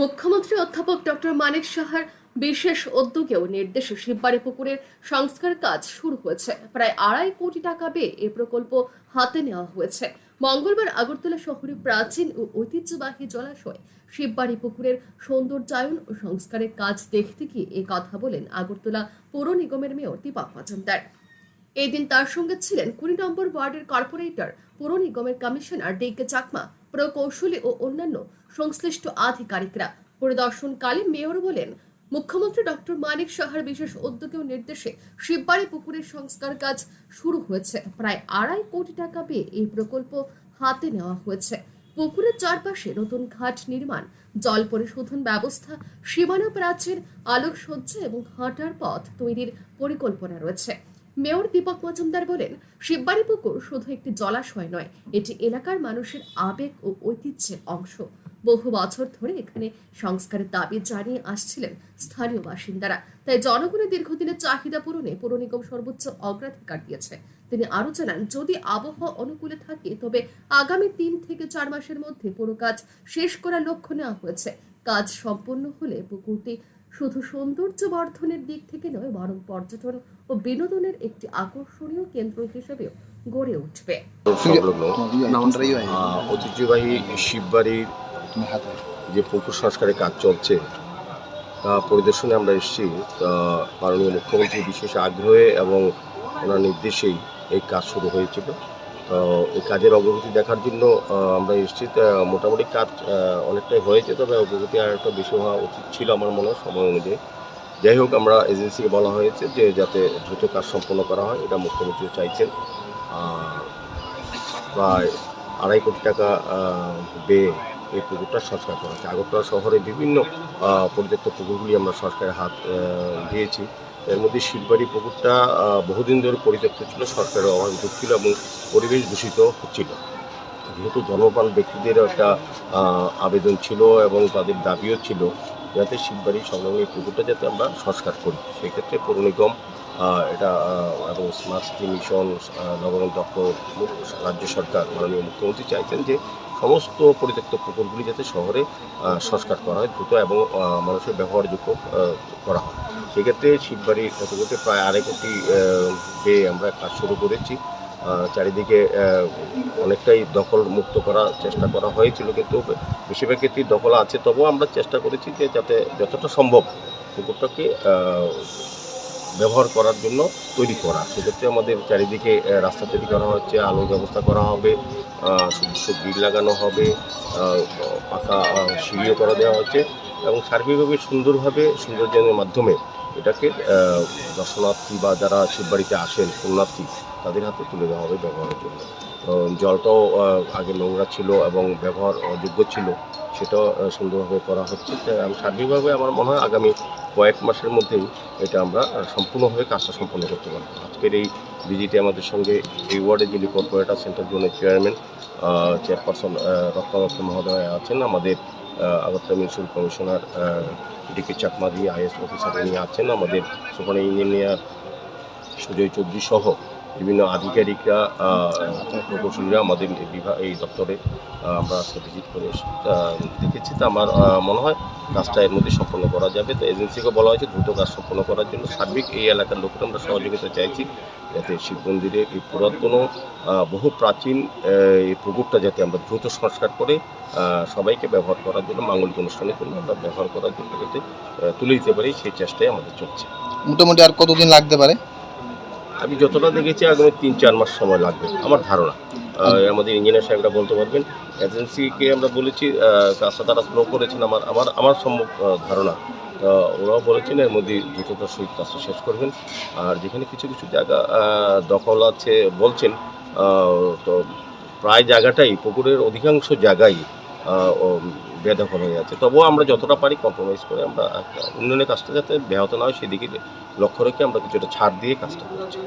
মুখ্যমন্ত্রী অধ্যাপক ডক্টর মানিক সাহার বিশেষ উদ্যোগেও নির্দেশে শিববাড়ি পুকুরের সংস্কার কাজ শুরু হয়েছে। প্রায় আড়াই কোটি টাকা ব্যয়ে এ প্রকল্প হাতে নেওয়া হয়েছে। মঙ্গলবার আগরতলা শহরে প্রাচীন ও ঐতিহ্যবাহী জলাশয় শিববাড়ি পুকুরের সৌন্দর্যায়ন ও সংস্কারের কাজ দেখতে গিয়ে এ কথা বলেন আগরতলা পৌর নিগমের মেয়র দীপক মজুমদার। এই দিন তার সঙ্গে ছিলেন কুড়ি নম্বর ওয়ার্ডের কর্পোরেটর, পৌর নিগমের কমিশনার ডি কে চাকমা। প্রকৌশলী ও অন্যান্য সংশ্লিষ্ট আধিকারিকরা। পরিদর্শনকালে মেয়র বলেন, মুখ্যমন্ত্রী ডক্টর মানিক সাহার বিশেষ উদ্যোগে নির্দেশে শিববাড়ি পুকুরের সংস্কার কাজ শুরু হয়েছে। প্রায় আড়াই কোটি টাকা পেয়ে এই প্রকল্প হাতে নেওয়া হয়েছে। পুকুরের চারপাশে নতুন ঘাট নির্মাণ, জল পরিশোধন ব্যবস্থা, সীমানা প্রাচীর, আলোকসজ্জা এবং হাঁটার পথ তৈরির পরিকল্পনা রয়েছে। মেয়র দীপক মজুমদার বলেন, শিববাড়ি পুকুর শুধু একটি জলাশয় নয়, এটি এলাকার মানুষের আবেগ ও ঐতিহ্যের অংশ। বহু বছর ধরে এখানে সংস্কারের দাবি জানিয়ে আসছিলেন স্থানীয় বাসিন্দারা। তাই জনগণের দীর্ঘদিনের চাহিদা পূরণে পৌর নিগম সর্বোচ্চ অগ্রাধিকার দিয়েছে। তিনি আরও জানান, যদি আবহাওয়া অনুকূলে থাকে, তবে আগামী তিন থেকে চার মাসের মধ্যে পুরো কাজ শেষ করার লক্ষ্য নেওয়া হয়েছে। কাজ সম্পন্ন হলে পুকুরটি শুধু সৌন্দর্য বর্ধনের দিক থেকে নয় বরং পর্যটন ও বিনোদনের একটি আকর্ষণীয় কেন্দ্র হিসেবেও গড়ে উঠবে। হয় ঐতিহ্যবাহী শিববাড়ির যে পুকুর সংস্কারের কাজ চলছে তা পরিদর্শনে আমরা এসেছি। তা মাননীয় মুখ্যমন্ত্রীর বিশেষ আগ্রহে এবং ওনার নির্দেশেই এই কাজ শুরু হয়েছিল। এই কাজের অগ্রগতি দেখার জন্য আমরা এসেছি মোটামুটি কাজ অনেকটাই হয়েছে, তবে অগ্রগতি আর একটা বেশি হওয়া উচিত ছিল আমার মনে হয় সময় অনুযায়ী। যাই হোক, আমরা এজেন্সিকে বলা হয়েছে যে যাতে দ্রুত কাজ সম্পন্ন করা হয়, এটা মুখ্যমন্ত্রী চাইছেন। প্রায় আড়াই কোটি টাকা ব্যয়ে এই পুকুরটা সংস্কার করা হচ্ছে আগরতলা শহরে বিভিন্ন পরিত্যক্ত পুকুরগুলি আমরা সরকারের হাত দিয়েছি। এর মধ্যে শিববাড়ি পুকুরটা বহুদিন ধরে পরিত্যক্ত ছিল সরকারের অভাব ছিল এবং পরিবেশ দূষিত হচ্ছিল যেহেতু ধর্মপাল ব্যক্তিদের একটা আবেদন ছিল এবং তাদের দাবিও ছিল যাতে শিববাড়ি সংলগ্ন এই পুকুরটা যাতে আমরা সংস্কার করি। সেক্ষেত্রে পৌর নিগম এটা এবং স্মার্ট সিটি মিশন আহ, নগর দপ্তর রাজ্য সরকার মাননীয় মুখ্যমন্ত্রী চাইছেন যে সমস্ত পরিত্যক্ত পুকুরগুলি যাতে শহরে সংস্কার করা হয় দ্রুত এবং মানুষের ব্যবহারযোগ্য করা হয়। সেক্ষেত্রে শিববাড়ি কতগুলোতে প্রায় আড়াই কোটি ব্যয়ে আমরা কাজ শুরু করেছি। চারিদিকে অনেকটাই দখল মুক্ত করার চেষ্টা করা হয়েছিল কিন্তু বেশিরভাগ ক্ষেত্রেই দখল আছে। তবুও আমরা চেষ্টা করেছি যে যাতে যতটা সম্ভব পুকুরটাকে ব্যবহার করার জন্য তৈরি করা। সেক্ষেত্রে আমাদের চারিদিকে রাস্তা তৈরি করা হচ্ছে, আলোর ব্যবস্থা করা হবে সুদৃশ্য গ্রিল লাগানো হবে পাকা সিঁড়িও করা দেওয়া হচ্ছে এবং সার্বিকভাবে সুন্দরভাবে সৌন্দর্যের মাধ্যমে এটাকে দর্শনার্থী বা যারা শিববাড়িতে আসেন পুণ্যার্থী তাদের হাতে তুলে দেওয়া হবে ব্যবহারের জন্য। জলটাও আগে নোংরা ছিল এবং ব্যবহার অযোগ্য ছিল, সেটাও সুন্দরভাবে করা হচ্ছে। আমি সার্বিকভাবে আমার মনে হয় আগামী কয়েক মাসের মধ্যেই এটা আমরা সম্পূর্ণভাবে কাজটা সম্পন্ন করতে পারব। আজকের এই ভিজিটে আমাদের সঙ্গে এই ওয়ার্ডে যিনি কর্পোরেটর, সেন্টার জোনের চেয়ারম্যান চেয়ারপারসন রত্না দত্ত মহোদয় আছেন। আমাদের আগরতলা মিউনিসিপাল কমিশনার ডিকে চাকমাদি আইএস অফিসার উনি আছেন। আমাদের সুপার ইঞ্জিনিয়ার সুজয় চৌধুরী সহ বিভিন্ন আধিকারিকরা প্রকৌশলীরা আমাদের বিভাগ এই দপ্তরে আমরা আজকে ভিজিট করে দেখেছি। তো আমার মনে হয় কাজটা এর মধ্যে সম্পন্ন করা যাবে। তো এজেন্সিকে বলা হয়েছে দ্রুত কাজ সম্পন্ন করার জন্য সার্বিক এই এলাকার লোকেরা আমরা সহযোগিতা চাইছি। যাতে শিব মন্দিরের এই পুরাতন বহু প্রাচীন এই পুকুরটা যাতে আমরা দ্রুত সংস্কার করে সবাইকে ব্যবহার করার জন্য, মাঙ্গলিক অনুষ্ঠানের জন্য আমরা ব্যবহার করার জন্য যাতে তুলে দিতে পারি, সেই চেষ্টাই আমাদের চলছে। মোটামুটি আর কতদিন লাগতে পারে? আমি যতটা দেখেছি আগামী তিন, চার মাস সময় লাগবে, আমার ধারণা। আমাদের ইঞ্জিনিয়ার সাহেবরা বলতে পারবেন, এজেন্সিকে আমরা বলেছি কাজটা তারা স্লো করেছেন, আমার আমার আমার সম্ভব ধারণা। ওরাও বলেছেন, এর মধ্যে দ্রুততার সহিত কাজটা শেষ করবেন। আর যেখানে কিছু কিছু জায়গা দখল আছে বলছেন তো প্রায় জায়গাটাই, পুকুরের অধিকাংশ জায়গায় বেদখল হয়ে যাচ্ছে। তবুও আমরা যতটা পারি কম্প্রোমাইজ করে আমরা একটা উন্নয়নের কাজটা যাতে ব্যাহত না হয়, সেদিকে লক্ষ্য রেখে আমরা কিছুটা ছাড় দিয়ে কাজটা করছি।